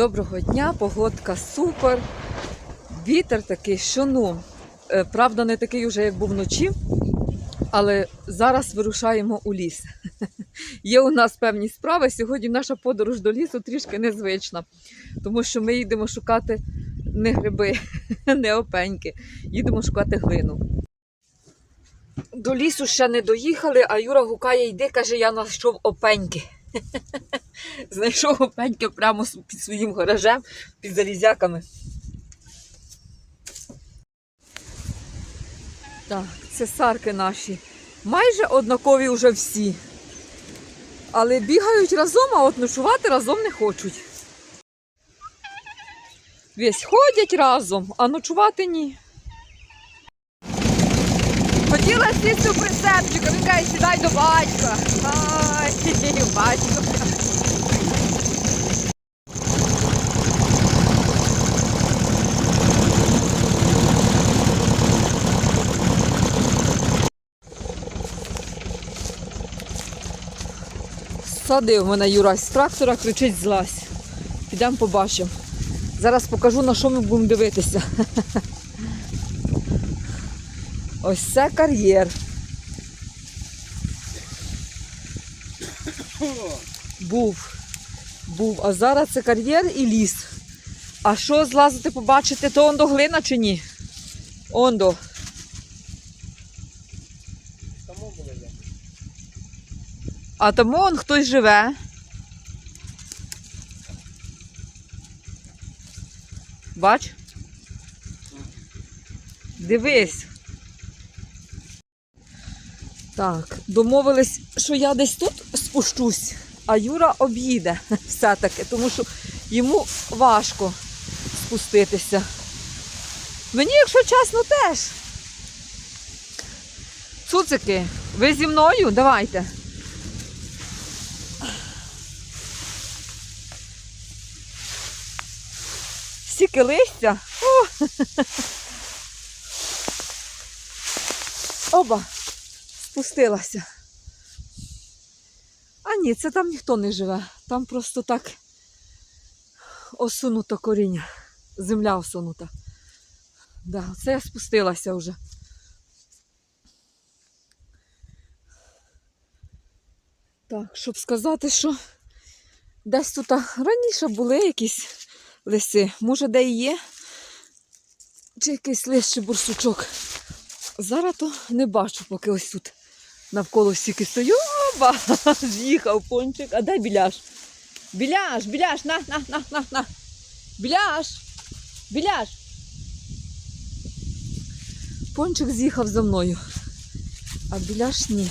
Доброго дня, погодка супер. Вітер такий, що ну, е, правда, не такий уже, як був вночі, але зараз вирушаємо у ліс. Є у нас певні справи. Сьогодні наша подорож до лісу трішки незвична, тому що ми їдемо шукати не гриби, не опеньки, їдемо шукати глину. До лісу ще не доїхали, а Юра гукає, йди, каже, я знайшов опеньки. Знайшов опеньки прямо під своїм гаражем, під залізяками. Так, це сарки наші. Майже однакові вже всі. Але бігають разом, а от ночувати разом не хочуть. Весь ходять разом, а ночувати ні. Хотіла сісти у прицепчика, він каже, сідай до батька. Ай, батько. Садив мене Юрась з трактора, кричить злазь. Підемо побачимо. Зараз покажу, на що ми будемо дивитися. Ось це кар'єр. Був. Був. А зараз це кар'єр і ліс. А що злазити побачити, то ондо глина чи ні? Ондо. Тому були я. А тому он хтось живе. Бач? Дивись. Так, домовились, що я десь тут спущусь, а Юра об'їде все-таки, тому що йому важко спуститися. Мені, якщо чесно, теж. Цуцики, ви зі мною? Давайте. Стільки листя. О! Оба, спустилася. А ні, це там ніхто не живе. Там просто так осунуто коріння. Земля осунута. Да, це я спустилася вже. Так, щоб сказати, що десь тут раніше були якісь лиси. Може, де і є, чи якийсь лис, чи бурсучок. Зараз то не бачу, поки ось тут навколо стільки стою. Оба! З'їхав пончик. А дай біляш. Біляш, біляш, на, на, на, на, на. Біляш! Біляш! Пончик з'їхав за мною. А біляш ні.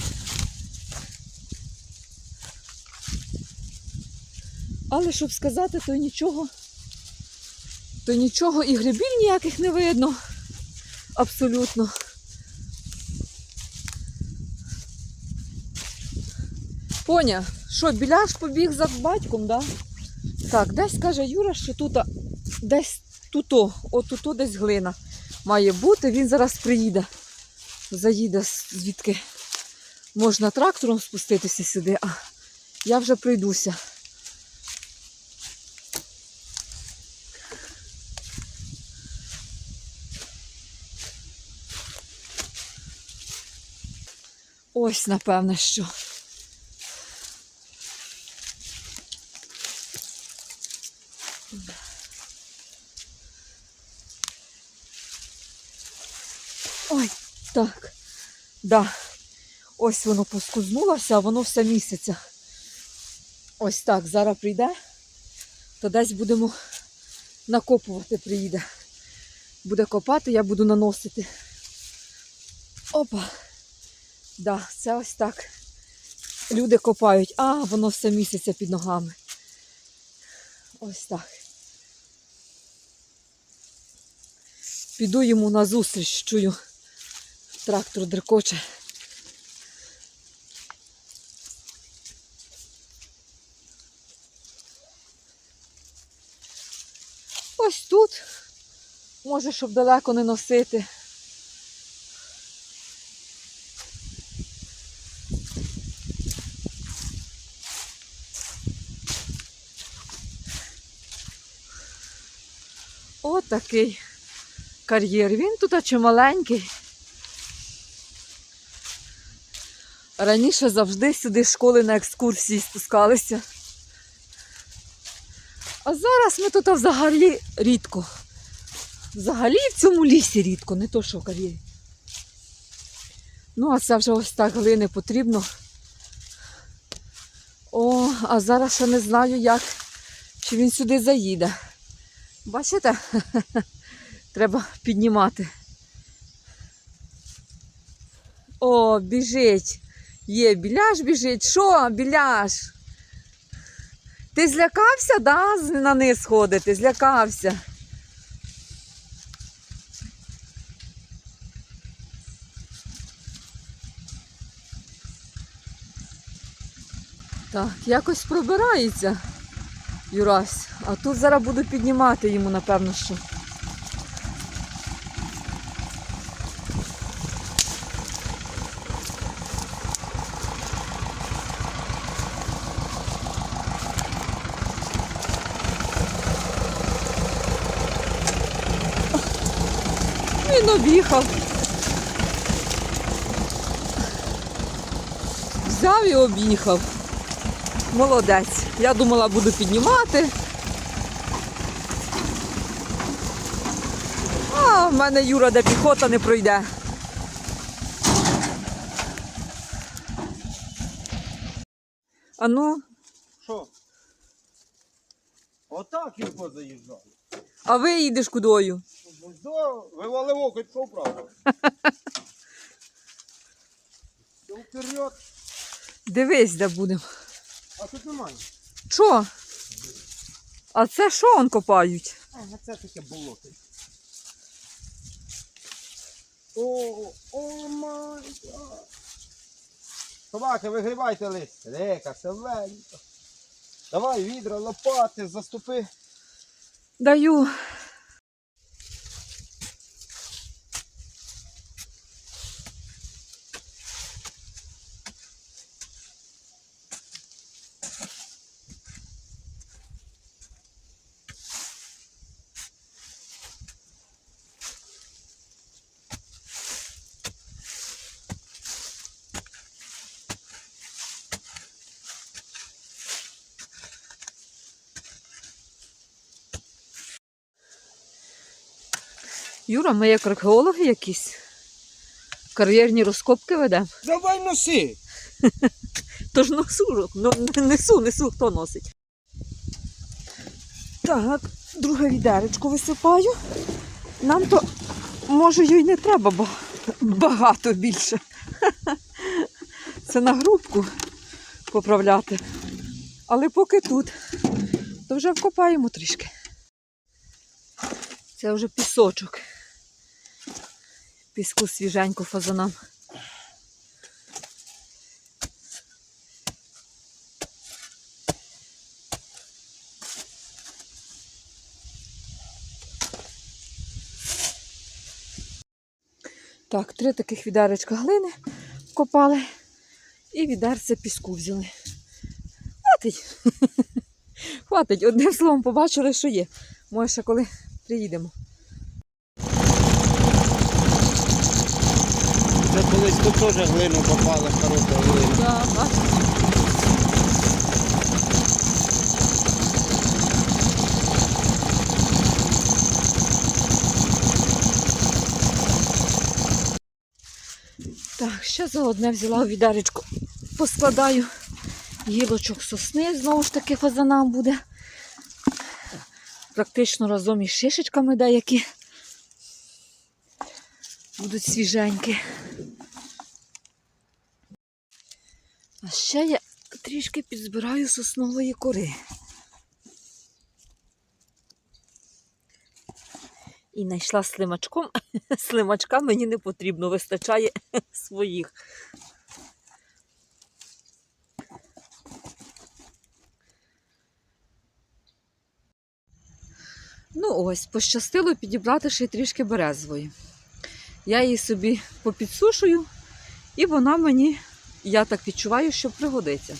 Але щоб сказати, то нічого, то нічого і грибів ніяких не видно. Абсолютно. Поня, що, біляш побіг за батьком, да? Так, десь каже Юра, що тут десь туто, отуто десь глина має бути. Він зараз приїде. Заїде звідки можна трактором спуститися сюди, а я вже прийдуся. Ось, напевне, що. Ой, так. Да. Ось воно поскузнулося, а воно все місяця. Ось так, зараз прийде, то десь будемо накопувати, приїде. Буде копати, я буду наносити. Опа. Да, це ось так. Люди копають, а воно все місяця під ногами. Ось так. Піду йому на зустріч, чую. Трактор дрекоче. Ось тут. Може, щоб далеко не носити. Отакий кар'єр. Він тут чималенький. Раніше завжди сюди школи на екскурсії спускалися. А зараз ми тут взагалі рідко. Взагалі в цьому лісі рідко, не то що кар'єрі. Ну, а це вже ось так глини потрібно. О, а зараз ще не знаю, як, чи він сюди заїде. Бачите? Треба піднімати. О, біжить. Є, біляш біжить. Що, біляш? Ти злякався, да, на низ ходити? Злякався. Так, якось пробирається Юрась. А тут зараз буду піднімати йому, напевно, що. Він об'їхав. Взяв і об'їхав. Молодець. Я думала, буду піднімати. А в мене Юра, де піхота не пройде. А ну, Що? Отак він позаїжджав. а ви їдеш кудою? Що, вивалив окуть, що правда? Все вперед. Дивись, де будемо. Тут немає. Що? А це що он копають? А, це таке болото. О, о май гад. Собаки, вигрівайте лист. Река, селенька. Давай відра, лопати, заступи. Даю. Юра, ми як археологи якісь. Кар'єрні розкопки ведемо. Давай носи. Тож носу, ну, несу, несу, хто носить. Так, друге відеречко висипаю. Нам то, може, й не треба, бо багато більше. Це на грубку поправляти. Але поки тут, то вже вкопаємо трішки. Це вже пісочок. Піску свіженько фазанам. Так, три таких відеречка глини вкопали і відерце піску взяли. Хватить. Хватить. Одним словом побачили, що є. Може, ще коли приїдемо. Колись тут теж глину попали, хороша глина. Да. Так, ще заодне взяла у відеречку. Поскладаю гілочок сосни, знову ж таки фазанам буде. Практично разом із шишечками деякі. Будуть свіженькі. А ще я трішки підзбираю соснової кори. І знайшла слимачком. Слимачка мені не потрібно, вистачає своїх. Ну ось, пощастило підібрати ще й трішки березової. Я її собі попідсушую, і вона мені, я так відчуваю, що пригодиться.